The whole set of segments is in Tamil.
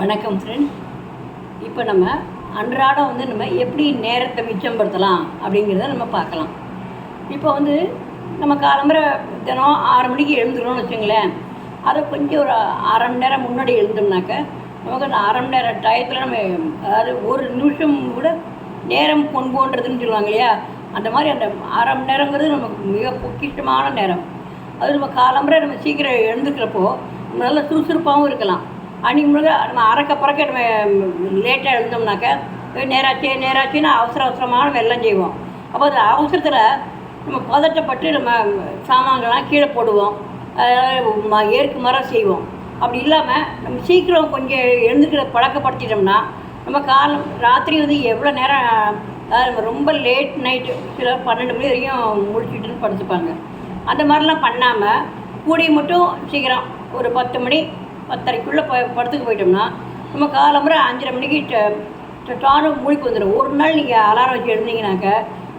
வணக்கம் ஃப்ரெண்ட்ஸ் இப்போ நம்ம அன்றாடம் வந்து நம்ம எப்படி நேரத்தை மிச்சப்படுத்தலாம் அப்படிங்கிறத நம்ம பார்க்கலாம். இப்போ வந்து நம்ம காலம்பரை தினம் ஆறு மணிக்கு எழுந்துக்கணும்னு வச்சுங்களேன். அதை கொஞ்சம் ஒரு அரை மணி நேரம் முன்னாடி எழுந்தோம்னாக்க நமக்கு அந்த அரை மணி நேரம் டயத்தில் நம்ம அதாவது ஒரு நிமிஷம் கூட நேரம் கொண்டுன்றதுன்னு சொல்லுவாங்க இல்லையா? அந்த மாதிரி அந்த அரை மணி நேரங்கிறது நமக்கு மிக பொக்கிஷமான நேரம். அது நம்ம காலம்பரை நம்ம சீக்கிரம் எழுந்துக்கிறப்போ நம்ம நல்லா சுறுசுறுப்பாகவும் இருக்கலாம். அன்றைக்கி முழுக்க நம்ம அறக்க பறக்க நம்ம லேட்டாக எழுந்தோம்னாக்க நேராச்சு நேராச்சுன்னு அவசர அவசரமான வெள்ளம் செய்வோம். அப்போ அந்த அவசரத்தில் நம்ம பதட்டப்பட்டு நம்ம சாமான்கள்லாம் கீழே போடுவோம். ம- ஏற்கு மரம் செய்வோம். அப்படி இல்லாமல் நம்ம சீக்கிரம் கொஞ்சம் எழுந்துக்கிற பழக்கப்படுத்திட்டோம்னா நம்ம காலம் ராத்திரி வந்து எவ்வளோ நேரம் அதாவது நம்ம ரொம்ப லேட் நைட்டு சில பன்னெண்டு மணி வரைக்கும் முடிச்சுட்டுன்னு படுத்துப்பாங்க. அந்த மாதிரிலாம் பண்ணாமல் கூடி மட்டும் சீக்கிரம் ஒரு பத்து மணி பத்தரைக்குள்ளே ப படத்துக்கு போயிட்டோம்னா நம்ம காலம்புற அஞ்சரை மணிக்கு டானும் மூழ்கி வந்துடும். ஒரு நாள் நீங்கள் அலாரம் வச்சு எழுந்தீங்கனாக்க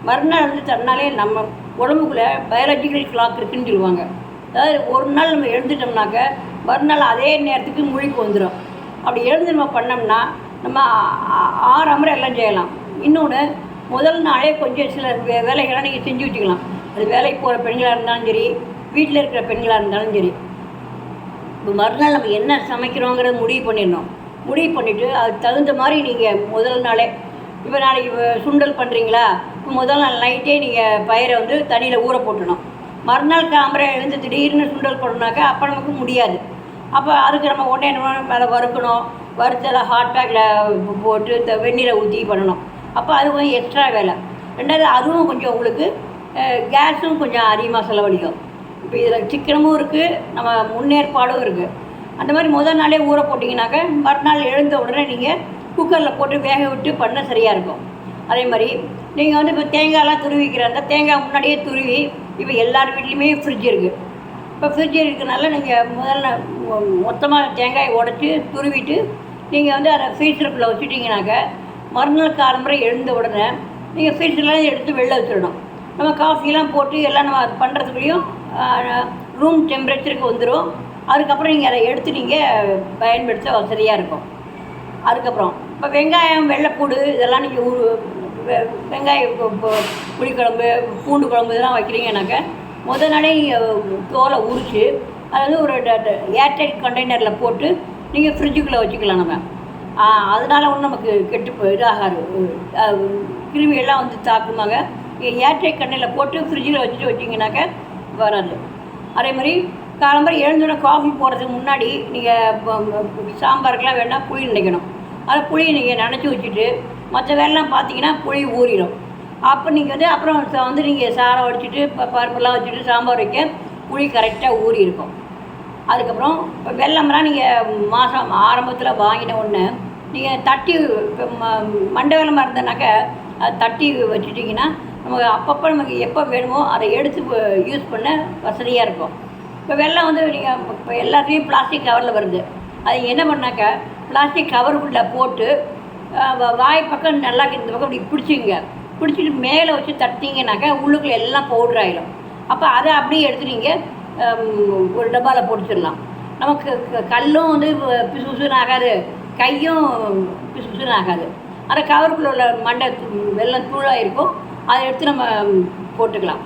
மறுநாள் வந்து தன்னாலே நம்ம உடம்புக்குள்ளே பயாலஜிக்கல் கிளாக் இருக்குன்னு சொல்லுவாங்க. அதாவது ஒரு நாள் நம்ம எழுந்துட்டோம்னாக்க மறுநாள் அதே நேரத்துக்கு முழிப்பு வந்துடும். அப்படி எழுந்து நம்ம பண்ணோம்னா நம்ம ஆ- ஆறு எல்லாம் செய்யலாம். இன்னொன்று முதல் நாளே கொஞ்சம் சில வே வேலைகளை நீங்கள் செஞ்சு வச்சுக்கலாம். அது வேலைக்கு போகிற பெண்களாக இருந்தாலும் சரி வீட்டில் இருக்கிற பெண்களாக இருந்தாலும் சரி. மறுநாள் நம்ம என்ன சமைக்கிறோங்கிறத முடிவு பண்ணிடணும். முடிவு பண்ணிவிட்டு அதுக்கு தகுந்த மாதிரி நீங்கள் முதல் நாளே இப்போ நாளைக்கு சுண்டல் பண்ணுறீங்களா இப்போ முதல் நாள் நைட்டே நீங்கள் பயிரை வந்து தண்ணியில் ஊற போட்டுடணும். மறுநாள் காம்பரை எழுந்து திடீர்னு சுண்டல் போடணுனாக்கா அப்போ நமக்கு முடியாது. அப்போ அதுக்கு நம்ம உடனே என்ன அதை வறுக்கணும். வறுத்து அதை ஹாட் பேக்கில் போட்டு இந்த வெந்நீரை ஊற்றி பண்ணணும். அப்போ அது கொஞ்சம் எக்ஸ்ட்ரா வேலை. ரெண்டாவது அதுவும் கொஞ்சம் உங்களுக்கு கேஸும் கொஞ்சம் அதிகமாக செலவழிக்கும். இப்போ இதில் சிக்கனமும் இருக்குது நம்ம முன்னேற்பாடும் இருக்குது அந்த மாதிரி முதல் நாளே ஊற போட்டிங்கனாக்க மறுநாள் எழுந்த உடனே நீங்கள் குக்கரில் போட்டு வேக விட்டு பண்ண சரியாக இருக்கும். அதே மாதிரி நீங்கள் வந்து இப்போ தேங்காயெலாம் துருவிக்கிற அந்த தேங்காய் முன்னாடியே துருவி இப்போ எல்லார் வீட்லேயுமே ஃப்ரிட்ஜ் இருக்குது இப்போ ஃப்ரிட்ஜ் இருக்கிறனால நீங்கள் முதல்ல மொத்தமாக தேங்காயை உடச்சி துருவிட்டு நீங்கள் வந்து அதை ஃப்ரீசருக்குள்ளே வச்சுட்டிங்கனாக்க மறுநாள் காலம்பரை எழுந்த உடனே நீங்கள் ஃப்ரீசர்லாம் எடுத்து வெளில வச்சிடணும். நம்ம காஃபிலாம் போட்டு எல்லாம் நம்ம அது பண்ணுறதுக்குள்ளேயும் ரூம் டெம்பரேச்சருக்கு வந்துடும் அதுக்கப்புறம் நீங்கள் அதை எடுத்து நீங்கள் பயன்படுத்த வசதியாக இருக்கும். அதுக்கப்புறம் இப்போ வெங்காயம் வெள்ளைப்பூடு இதெல்லாம் நீங்கள் ஊ வெ- வெங்காயம் புளிக்குழம்பு பூண்டு குழம்பு இதெல்லாம் வைக்கிறீங்கன்னாக்க முத நாளே நீங்கள் தோலை உரித்து அதை வந்து ஒரு ஏர்டைட் கண்டெய்னரில் போட்டு நீங்கள் ஃப்ரிட்ஜுக்குள்ளே வச்சுக்கலாம் நம்ம. அதனால் அதனால ஒன்றும் நமக்கு கெட்டு இதாகாது. கிருமிகள்லாம் கிருமியெல்லாம் வந்து தாக்குமாங்க. ஏற்றை கண்ணில் போட்டு ஃப்ரிட்ஜில் வச்சுட்டு வச்சிங்கனாக்க வராது. அதே மாதிரி காலம்பரை எழுந்தோடனே காஃபி போடுறதுக்கு முன்னாடி நீங்கள் சாம்பாருக்கெலாம் வேணால் புளி நினைக்கணும். அதை புளியை நீங்கள் நினச்சி வச்சுட்டு மற்ற வேலைலாம் பார்த்தீங்கன்னா புளி ஊறிடும். அப்போ நீங்கள் வந்து அப்புறம் வந்து நீங்கள் சாரம் வடிச்சிட்டு இப்போ பருப்புலாம் வச்சுட்டு சாம்பார் வைக்க புளி கரெக்டாக ஊறி இருக்கும். அதுக்கப்புறம் இப்போ வெள்ளம்லாம் நீங்கள் மாதம் ஆரம்பத்தில் வாங்கின உடனே நீங்கள் தட்டி இப்போ ம மண்டை வெள்ளமாக இருந்தனாக்க அதை தட்டி வச்சுட்டிங்கன்னா நமக்கு அப்பப்போ நமக்கு எப்போ வேணுமோ அதை எடுத்து யூஸ் பண்ண வசதியாக இருக்கும். இப்போ வெள்ளம் வந்து நீங்கள் இப்போ எல்லாத்தையும் பிளாஸ்டிக் கவரில் வருது. அது என்ன பண்ணாக்க பிளாஸ்டிக் கவருக்குள்ளே போட்டு வாய் பக்கம் நல்லா இந்த பக்கம் இப்படி பிடிச்சிங்க பிடிச்சிட்டு மேலே வச்சு தட்டிங்கனாக்கா உள்ளுக்குள்ளே எல்லாம் பவுடர் ஆகிடும் அப்போ அதை அப்படியே எடுத்து நீங்கள் ஒரு டப்பாவில் பொடிச்சிடலாம் நமக்கு கல்லும் வந்து பிசு ஆகாது. கையும் பிசு ஆகாது. அந்த கவருக்குள்ள உள்ள மண்டை வெள்ளம் தூளாக இருக்கும் அதை எடுத்து நம்ம போட்டுக்கலாம்.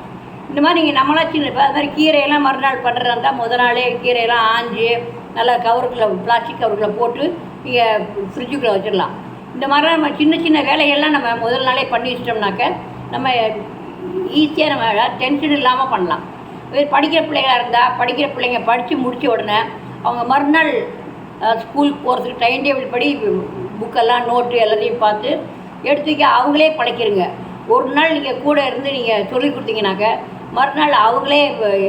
இந்த மாதிரி நீங்கள் நம்மளாம் சின்ன இப்போ அது மாதிரி கீரையெல்லாம் மறுநாள் பண்ணுறதா இருந்தால் முத நாளே கீரையெல்லாம் ஆஞ்சு நல்லா கவருக்குள்ளே பிளாஸ்டிக் கவருக்குள்ளே போட்டு நீங்கள் ஃப்ரிட்ஜுக்குள்ளே வச்சிடலாம். இந்த மாதிரி நம்ம சின்ன சின்ன வேலையெல்லாம் நம்ம முதல் நாளே பண்ணி வச்சிட்டோம்னாக்க நம்ம ஈஸியாக நம்ம டென்ஷன் இல்லாமல் பண்ணலாம். இது படிக்கிற பிள்ளைகளாக இருந்தால் படிக்கிற பிள்ளைங்க படித்து முடித்த உடனே அவங்க மறுநாள் ஸ்கூலுக்கு போகிறதுக்கு டைம் டேபிள் படி புக்கெல்லாம் நோட்டு எல்லாத்தையும் பார்த்து எடுத்து வைக்க அவங்களே படைக்கிறங்க ஒரு நாள் நீங்கள் கூட இருந்து நீங்கள் சொல்லி கொடுத்தீங்கனாக்க மறுநாள் அவங்களே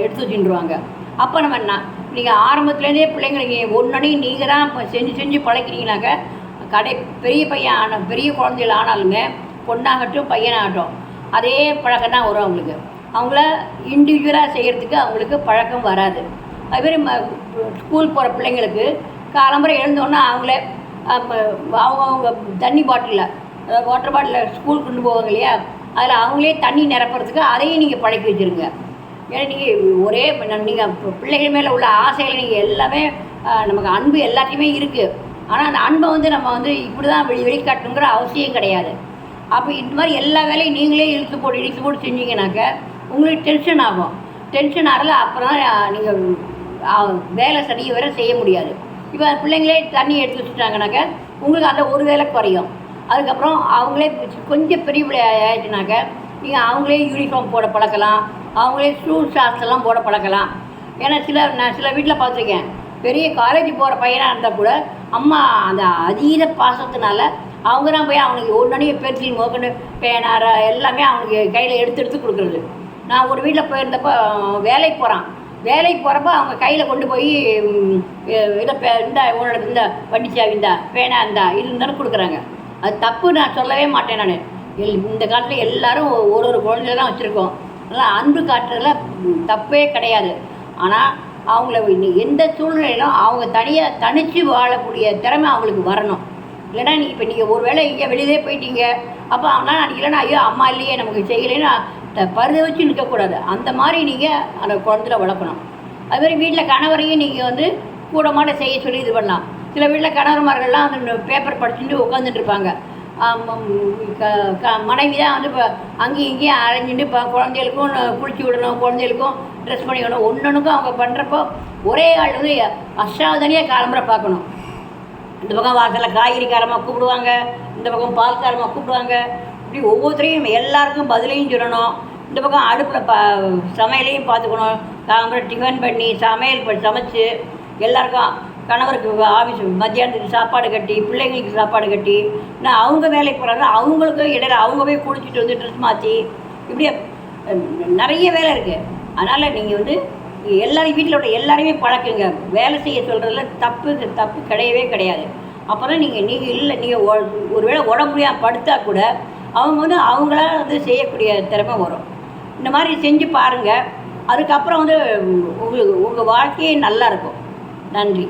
எடுத்து வச்சுருவாங்க அப்போ நம்ம என்ன நீங்கள் ஆரம்பத்துலேருந்தே பிள்ளைங்களுக்கு ஒன்றனே நீங்கள் தான் இப்போ செஞ்சு செஞ்சு பழக்கிறீங்கனாக்க கடை பெரிய பையன் ஆன பெரிய குழந்தைகள் ஆனாலுமே பொண்ணாகட்டும் பையனாகட்டும் அதே பழக்கம் தான் வரும் அவங்களுக்கு. அவங்கள இண்டிவிஜுவலாக செய்கிறதுக்கு அவங்களுக்கு பழக்கம் வராது. அதுமாரி ம ஸ்கூல் போகிற பிள்ளைங்களுக்கு காலம்பரம் எழுந்தோன்னா அவங்களே அவங்க அவங்க தண்ணி பாட்டிலில் அதாவது வாட்டர் பாட்டிலில் ஸ்கூல் கொண்டு போவாங்க இல்லையா? அதில் அவங்களே தண்ணி நிரப்புறதுக்கு அதையும் நீங்கள் பழக்கி வச்சுருங்க. ஏன்னா நீங்கள் ஒரே நீங்கள் பிள்ளைகள் மேலே உள்ள ஆசைகள் நீங்கள் எல்லாமே நமக்கு அன்பு எல்லாத்தையுமே இருக்குது ஆனால் அந்த அன்பை வந்து நம்ம வந்து இப்படி தான் வெளி வெளிக்காட்டணுங்கிற அவசியம் கிடையாது. அப்போ இந்த மாதிரி எல்லா வேலையும் நீங்களே இழுத்து போட்டு இழுத்து போட்டு செஞ்சீங்கன்னாக்க உங்களுக்கு டென்ஷன் ஆகும். டென்ஷன் ஆகல அப்புறம் நீங்கள் வேலை சரியை வர செய்ய முடியாது. இப்போ பிள்ளைங்களே தண்ணி எடுத்து வச்சுட்டாங்கனாக்க உங்களுக்கு அந்த ஒரு வேலை குறையும். அதுக்கப்புறம் அவங்களே கொஞ்சம் பெரிய பிள்ளை ஆயிடுச்சுனாக்க நீங்கள் அவங்களே யூனிஃபார்ம் போட பழக்கலாம் அவங்களே ஷூ ஷார்ட்ஸ் எல்லாம் போட பழக்கலாம். ஏன்னா சில நான் சில வீட்டில் பார்த்துருக்கேன் பெரிய காலேஜ் போகிற பையனாக இருந்தால் கூட அம்மா அந்த அதீத பாசத்தினால அவங்க தான் போய் அவனுக்கு ஒன்றே பென்சில் மோக்கண்டு பேனார எல்லாமே அவனுக்கு கையில் எடுத்து எடுத்து கொடுக்குறது. நான் ஒரு வீட்டில் போயிருந்தப்போ வேலைக்கு போகிறான் வேலைக்கு போகிறப்ப அவங்க கையில் கொண்டு போய் இதை பே இந்த உன்னோட இந்த வண்டிச்சாவி இந்தா பேனா இந்தா இருந்தாலும் கொடுக்குறாங்க. அது தப்பு நான் சொல்லவே மாட்டேன் நான். எல் இந்த காலத்தில் எல்லாரும் ஒரு ஒரு குழந்தை தான் வச்சுருக்கோம். அதனால் அன்பு காட்டுறதுல தப்பே கிடையாது. ஆனால் அவங்கள எந்த சூழ்நிலையிலும் அவங்க தனியாக தனித்து வாழக்கூடிய திறமை அவங்களுக்கு வரணும். இல்லைன்னா நீ இப்போ நீங்கள் ஒரு வேளை இங்கே வெளியே போயிட்டீங்க. அப்போ ஆனால் நான் ஐயோ அம்மா இல்லையே நமக்கு செய்யலைன்னா பருத வச்சு நிற்கக்கூடாது அந்த மாதிரி நீங்கள் அந்த குழந்தையில வளர்க்கணும். அதுமாதிரி வீட்டில் கணவரையும் நீங்கள் வந்து கூட மாட செய்ய சொல்லி இது பண்ணலாம். சில வீட்டில் கணவர்மார்கள்லாம் வந்து பேப்பர் படிச்சுட்டு உட்காந்துட்டு இருப்பாங்க க- க- மனைவி தான் வந்து இப்போ அங்கேயும் இங்கேயும் அரைஞ்சிட்டு இப்போ குழந்தைகளுக்கும் குளிச்சு விடணும் குழந்தைகளுக்கும் ட்ரெஸ் பண்ணி விடணும். ஒன்றுக்கும் அவங்க பண்ணுறப்போ ஒரே ஆள் வந்து அஷ்டாவதனியாக காலம்புரை பார்க்கணும். இந்த பக்கம் வாசலில் காய்கறிக்காரமாக கூப்பிடுவாங்க இந்த பக்கம் பால் காரமாக கூப்பிடுவாங்க. இப்படி ஒவ்வொருத்தரையும் எல்லாருக்கும் பதிலையும் சொல்லணும். இந்த பக்கம் அடுப்பில் ப சமையலையும் பார்த்துக்கணும். காலம்புரை டிஃபன் பண்ணி சமையல் பண்ணி சமைச்சு எல்லாருக்கும் கணவருக்கு ஆஃபீஸ் மத்தியானத்துக்கு சாப்பாடு கட்டி பிள்ளைங்களுக்கு சாப்பாடு கட்டி நான் அவங்க வேலைக்கு போகிறாங்க அவங்களுக்கும் இடையில அவங்க போய் குளிச்சுட்டு வந்து ட்ரெஸ் மாற்றி இப்படியே நிறைய வேலை இருக்குது அதனால் நீங்கள் வந்து எல்லாரும் வீட்டில் உள்ள எல்லாரையுமே பழக்குங்க. வேலை செய்ய சொல்கிறதுல தப்பு தப்பு கிடையவே கிடையாது. அப்புறம் நீங்கள் நீங்கள் இல்லை நீங்கள் ஒரு வேளை உடம்புலையாக படுத்தா கூட அவங்க வந்து அவங்களால வந்து செய்யக்கூடிய திறமை வரும். இந்த மாதிரி செஞ்சு பாருங்கள் அதுக்கப்புறம் வந்து உங்களுக்கு உங்கள் வாழ்க்கையே நல்லாயிருக்கும் நன்றி.